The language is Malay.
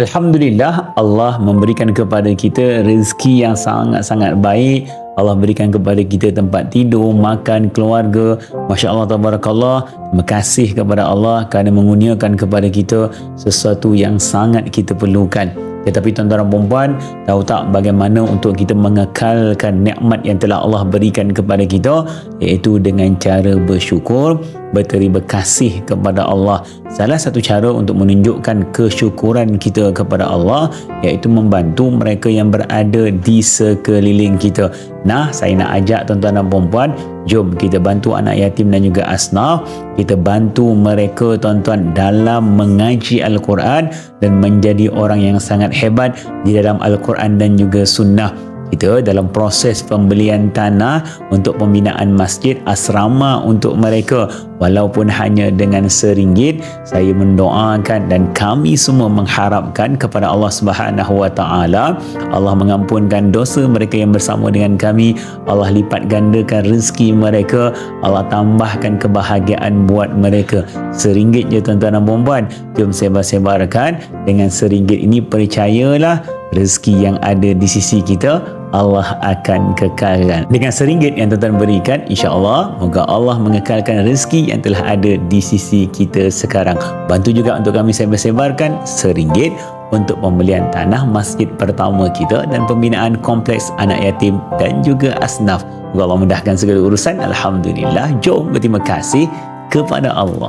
Alhamdulillah Allah memberikan kepada kita rezeki yang sangat-sangat baik Allah berikan kepada kita tempat tidur, makan, keluarga. Masya Allah, tabarakallah. Terima kasih kepada Allah kerana menguniakan kepada kita sesuatu yang sangat kita perlukan. Tetapi tuan-tuan dan perempuan, tahu tak bagaimana untuk kita mengekalkan nikmat yang telah Allah berikan kepada kita iaitu dengan cara bersyukur, berterima kasih kepada Allah. Salah satu cara untuk menunjukkan kesyukuran kita kepada Allah iaitu membantu mereka yang berada di sekeliling kita. Nah, saya nak ajak tuan-tuan dan perempuan, jom kita bantu anak yatim dan juga asnaf. Kita bantu mereka tuan-tuan dalam mengaji Al-Quran dan menjadi orang yang sangat hebat di dalam Al-Quran dan juga sunnah kita dalam proses pembelian tanah untuk pembinaan masjid asrama untuk mereka. Walaupun hanya dengan seringgit saya mendoakan dan kami semua mengharapkan kepada Allah Subhanahu wa taala. Allah mengampunkan dosa mereka yang bersama dengan kami. Allah lipat gandakan rezeki mereka. Allah tambahkan kebahagiaan buat mereka. Seringgit je tuan-tuan dan puan jom sebar-sebarkan. Dengan seringgit ini percayalah rezeki yang ada di sisi kita Allah akan kekalkan dengan seringgit yang tuan-tuan berikan insya-Allah moga Allah mengekalkan rezeki yang telah ada di sisi kita sekarang bantu juga untuk kami sebar-sebarkan seringgit untuk pembelian tanah masjid pertama kita dan pembinaan kompleks anak yatim dan juga asnaf. Moga Allah mudahkan segala urusan. Alhamdulillah. Jom berterima kasih kepada Allah.